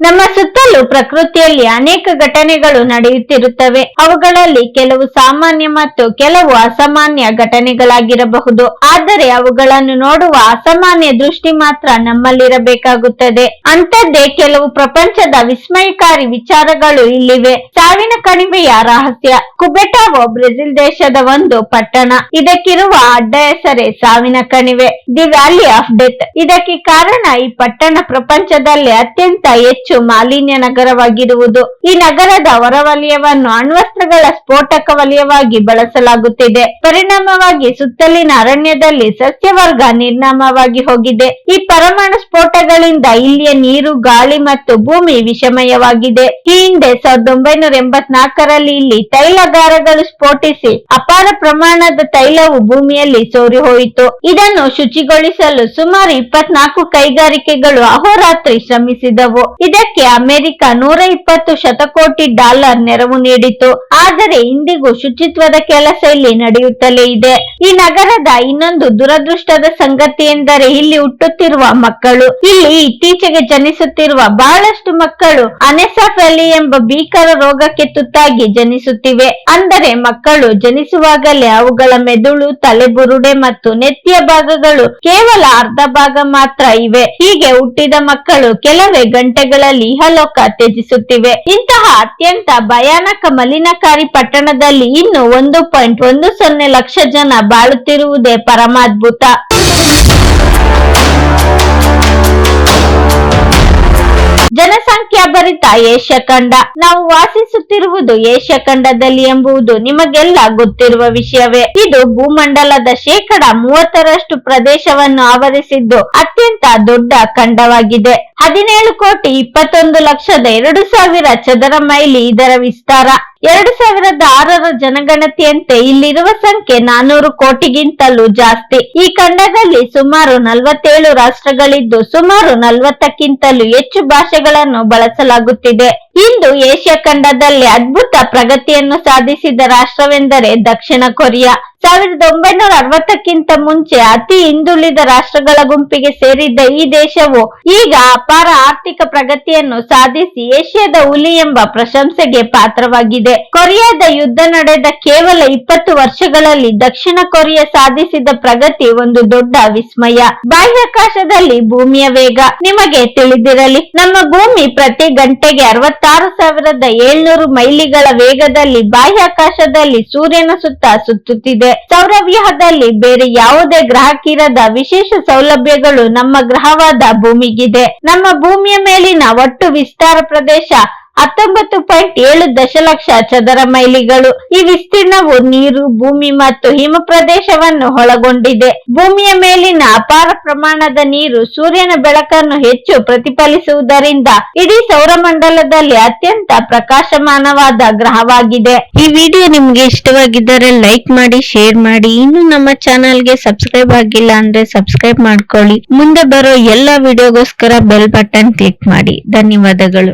ನಮ್ಮ ಸುತ್ತಲೂ ಪ್ರಕೃತಿಯಲ್ಲಿ ಅನೇಕ ಘಟನೆಗಳು ನಡೆಯುತ್ತಿರುತ್ತವೆ. ಅವುಗಳಲ್ಲಿ ಕೆಲವು ಸಾಮಾನ್ಯ ಮತ್ತು ಕೆಲವು ಅಸಾಮಾನ್ಯ ಘಟನೆಗಳಾಗಿರಬಹುದು. ಆದರೆ ಅವುಗಳನ್ನು ನೋಡುವ ಅಸಾಮಾನ್ಯ ದೃಷ್ಟಿ ಮಾತ್ರ ನಮ್ಮಲ್ಲಿರಬೇಕಾಗುತ್ತದೆ. ಅಂತದ್ದೇ ಕೆಲವು ಪ್ರಪಂಚದ ವಿಸ್ಮಯಕಾರಿ ವಿಚಾರಗಳು ಇಲ್ಲಿವೆ. ಸಾವಿನ ಕಣಿವೆಯ ರಹಸ್ಯ. ಕುಬೆಟಾವೋ, ಬ್ರೆಜಿಲ್ ದೇಶದ ಒಂದು ಪಟ್ಟಣ. ಇದಕ್ಕಿರುವ ಅಡ್ಡ ಹೆಸರೇ ಸಾವಿನ ಕಣಿವೆ. The valley of death. ಇದಕ್ಕೆ ಕಾರಣ ಈ ಪಟ್ಟಣ ಪ್ರಪಂಚದಲ್ಲಿ ಅತ್ಯಂತ ಹೆಚ್ಚು ಮಾಲಿನ್ಯ ನಗರವಾಗಿರುವುದು. ಈ ನಗರದ ಹೊರವಲಯವನ್ನು ಅಣ್ವಸ್ತ್ರಗಳ ಸ್ಫೋಟಕ ವಲಯವಾಗಿ ಬಳಸಲಾಗುತ್ತಿದೆ. ಪರಿಣಾಮವಾಗಿ ಸುತ್ತಲಿನ ಅರಣ್ಯದಲ್ಲಿ ಸಸ್ಯವರ್ಗ ನಿರ್ನಾಮವಾಗಿ ಹೋಗಿದೆ. ಈ ಪರಮಾಣು ಸ್ಫೋಟಗಳಿಂದ ಇಲ್ಲಿಯ ನೀರು, ಗಾಳಿ ಮತ್ತು ಭೂಮಿ ವಿಷಮಯವಾಗಿದೆ. ಈ ಹಿಂದೆ ಸಾವಿರದ ಒಂಬೈನೂರ ಎಂಬತ್ನಾಲ್ಕರಲ್ಲಿ ಇಲ್ಲಿ ತೈಲಗಾರಗಳು ಸ್ಫೋಟಿಸಿ ಅಪಾರ ಪ್ರಮಾಣದ ತೈಲವು ಭೂಮಿಯಲ್ಲಿ ಸೋರಿ ಹೋಯಿತು ಇದನ್ನು ಶುಚಿಗೊಳಿಸಲು ಸುಮಾರು ಇಪ್ಪತ್ನಾಲ್ಕು ಕೈಗಾರಿಕೆಗಳು ಅಹೋರಾತ್ರಿ ಶ್ರಮಿಸಿದವು. ಇದಕ್ಕೆ ಅಮೆರಿಕ ನೂರ ಇಪ್ಪತ್ತು ಶತಕೋಟಿ ಡಾಲರ್ ನೆರವು ನೀಡಿತು. ಆದರೆ ಇಂದಿಗೂ ಶುಚಿತ್ವದ ಕೆಲಸ ಇಲ್ಲಿ ನಡೆಯುತ್ತಲೇ ಇದೆ. ಈ ನಗರದ ಇನ್ನೊಂದು ದುರದೃಷ್ಟದ ಸಂಗತಿ ಎಂದರೆ ಇಲ್ಲಿ ಹುಟ್ಟುತ್ತಿರುವ ಮಕ್ಕಳು. ಇಲ್ಲಿ ಇತ್ತೀಚೆಗೆ ಜನಿಸುತ್ತಿರುವ ಬಹಳಷ್ಟು ಮಕ್ಕಳು ಅನೆಸಫೆಲಿ ಎಂಬ ಭೀಕರ ರೋಗಕ್ಕೆ ತುತ್ತಾಗಿ ಜನಿಸುತ್ತಿವೆ. ಅಂದರೆ ಮಕ್ಕಳು ಜನಿಸುವಾಗಲೇ ಅವುಗಳ ಮೆದುಳು, ತಲೆಬುರುಡೆ ಮತ್ತು ನೆತ್ತಿಯ ಭಾಗಗಳು ಕೇವಲ ಅರ್ಧ ಭಾಗ ಮಾತ್ರ ಇವೆ. ಹೀಗೆ ಹುಟ್ಟಿದ ಮಕ್ಕಳು ಕೆಲವೇ ಗಂಟೆಗಳಲ್ಲಿ ಇಹಲೋಕ ತ್ಯಜಿಸುತ್ತಿವೆ. ಇಂತಹ ಅತ್ಯಂತ ಭಯಾನಕ ಮಲಿನಕಾರಿ ಪಟ್ಟಣದಲ್ಲಿ ಇನ್ನು ಒಂದು ಪಾಯಿಂಟ್ ಒಂದು ಸೊನ್ನೆ ಲಕ್ಷ ಜನ ಬಾಳುತ್ತಿರುವುದೇ ಪರಮಾದ್ಭುತ. ಜನಸಂಖ್ಯಾಭರಿತ ಏಷ್ಯಾ ಖಂಡ. ನಾವು ವಾಸಿಸುತ್ತಿರುವುದು ಏಷ್ಯಾ ಖಂಡದಲ್ಲಿ ಎಂಬುದು ನಿಮಗೆಲ್ಲ ಗೊತ್ತಿರುವ ವಿಷಯವೇ. ಇದು ಭೂಮಂಡಲದ ಶೇಕಡ ಮೂವತ್ತರಷ್ಟು ಪ್ರದೇಶವನ್ನು ಆವರಿಸಿದ್ದು ಅತ್ಯಂತ ದೊಡ್ಡ ಖಂಡವಾಗಿದೆ. ಹದಿನೇಳು ಕೋಟಿ ಇಪ್ಪತ್ತೊಂದು ಲಕ್ಷದ ಎರಡು ಸಾವಿರ ಚದರ ಮೈಲಿ ಇದರ ವಿಸ್ತಾರ. ಎರಡು ಸಾವಿರದ ಆರರ ಜನಗಣತಿಯಂತೆ ಇಲ್ಲಿರುವ ಸಂಖ್ಯೆ ನಾನೂರು ಕೋಟಿಗಿಂತಲೂ ಜಾಸ್ತಿ. ಈ ಖಂಡದಲ್ಲಿ ಸುಮಾರು ನಲವತ್ತೇಳು ರಾಷ್ಟ್ರಗಳಿದ್ದು ಸುಮಾರು ನಲವತ್ತಕ್ಕಿಂತಲೂ ಹೆಚ್ಚು ಭಾಷೆಗಳನ್ನು ಬಳಸಲಾಗುತ್ತಿದೆ. ಇಂದು ಏಷ್ಯಾ ಖಂಡದಲ್ಲಿ ಅದ್ಭುತ ಪ್ರಗತಿಯನ್ನು ಸಾಧಿಸಿದ ರಾಷ್ಟ್ರವೆಂದರೆ ದಕ್ಷಿಣ ಕೊರಿಯಾ. ಸಾವಿರದ ಒಂಬೈನೂರ ಅರವತ್ತಕ್ಕಿಂತ ಮುಂಚೆ ಅತಿ ಹಿಂದುಳಿದ ರಾಷ್ಟ್ರಗಳ ಗುಂಪಿಗೆ ಸೇರಿದ್ದ ಈ ದೇಶವು ಈಗ ಅಪಾರ ಆರ್ಥಿಕ ಪ್ರಗತಿಯನ್ನು ಸಾಧಿಸಿ ಏಷ್ಯಾದ ಹುಲಿ ಎಂಬ ಪ್ರಶಂಸೆಗೆ ಪಾತ್ರವಾಗಿದೆ. ಕೊರಿಯಾದ ಯುದ್ಧ ನಡೆದ ಕೇವಲ ಇಪ್ಪತ್ತು ವರ್ಷಗಳಲ್ಲಿ ದಕ್ಷಿಣ ಕೊರಿಯಾ ಸಾಧಿಸಿದ ಪ್ರಗತಿ ಒಂದು ದೊಡ್ಡ ವಿಸ್ಮಯ. ಬಾಹ್ಯಾಕಾಶದಲ್ಲಿ ಭೂಮಿಯ ವೇಗ. ನಿಮಗೆ ತಿಳಿದಿರಲಿ, ನಮ್ಮ ಭೂಮಿ ಪ್ರತಿ ಗಂಟೆಗೆ ಅರವತ್ತಾರು ಸಾವಿರದ ಏಳ್ನೂರು ಮೈಲಿಗಳ ವೇಗದಲ್ಲಿ ಬಾಹ್ಯಾಕಾಶದಲ್ಲಿ ಸೂರ್ಯನ ಸುತ್ತ ಸುತ್ತುತ್ತಿದೆ. ಸೌರವ್ಯೂಹದಲ್ಲಿ ಬೇರೆ ಯಾವುದೇ ಗ್ರಹಕ್ಕಿರದ ವಿಶೇಷ ಸೌಲಭ್ಯಗಳು ನಮ್ಮ ಗ್ರಹವಾದ ಭೂಮಿಗಿದೆ. ನಮ್ಮ ಭೂಮಿಯ ಮೇಲಿನ ಒಟ್ಟು ವಿಸ್ತಾರ ಪ್ರದೇಶ ಹತ್ತೊಂಬತ್ತು ಪಾಯಿಂಟ್ ಏಳು ದಶಲಕ್ಷ ಚದರ ಮೈಲಿಗಳು. ಈ ವಿಸ್ತೀರ್ಣವು ನೀರು, ಭೂಮಿ ಮತ್ತು ಹಿಮ ಪ್ರದೇಶವನ್ನು ಒಳಗೊಂಡಿದೆ. ಭೂಮಿಯ ಮೇಲಿನ ಅಪಾರ ಪ್ರಮಾಣದ ನೀರು ಸೂರ್ಯನ ಬೆಳಕನ್ನು ಹೆಚ್ಚು ಪ್ರತಿಫಲಿಸುವುದರಿಂದ ಇಡೀ ಸೌರಮಂಡಲದಲ್ಲಿ ಅತ್ಯಂತ ಪ್ರಕಾಶಮಾನವಾದ ಗ್ರಹವಾಗಿದೆ. ಈ ವಿಡಿಯೋ ನಿಮ್ಗೆ ಇಷ್ಟವಾಗಿದ್ದರೆ ಲೈಕ್ ಮಾಡಿ, ಶೇರ್ ಮಾಡಿ. ಇನ್ನು ನಮ್ಮ ಚಾನಲ್ಗೆ ಸಬ್ಸ್ಕ್ರೈಬ್ ಆಗಿಲ್ಲ ಅಂದ್ರೆ ಸಬ್ಸ್ಕ್ರೈಬ್ ಮಾಡ್ಕೊಳ್ಳಿ. ಮುಂದೆ ಬರೋ ಎಲ್ಲಾ ವಿಡಿಯೋಗೋಸ್ಕರ ಬೆಲ್ ಬಟನ್ ಕ್ಲಿಕ್ ಮಾಡಿ. ಧನ್ಯವಾದಗಳು.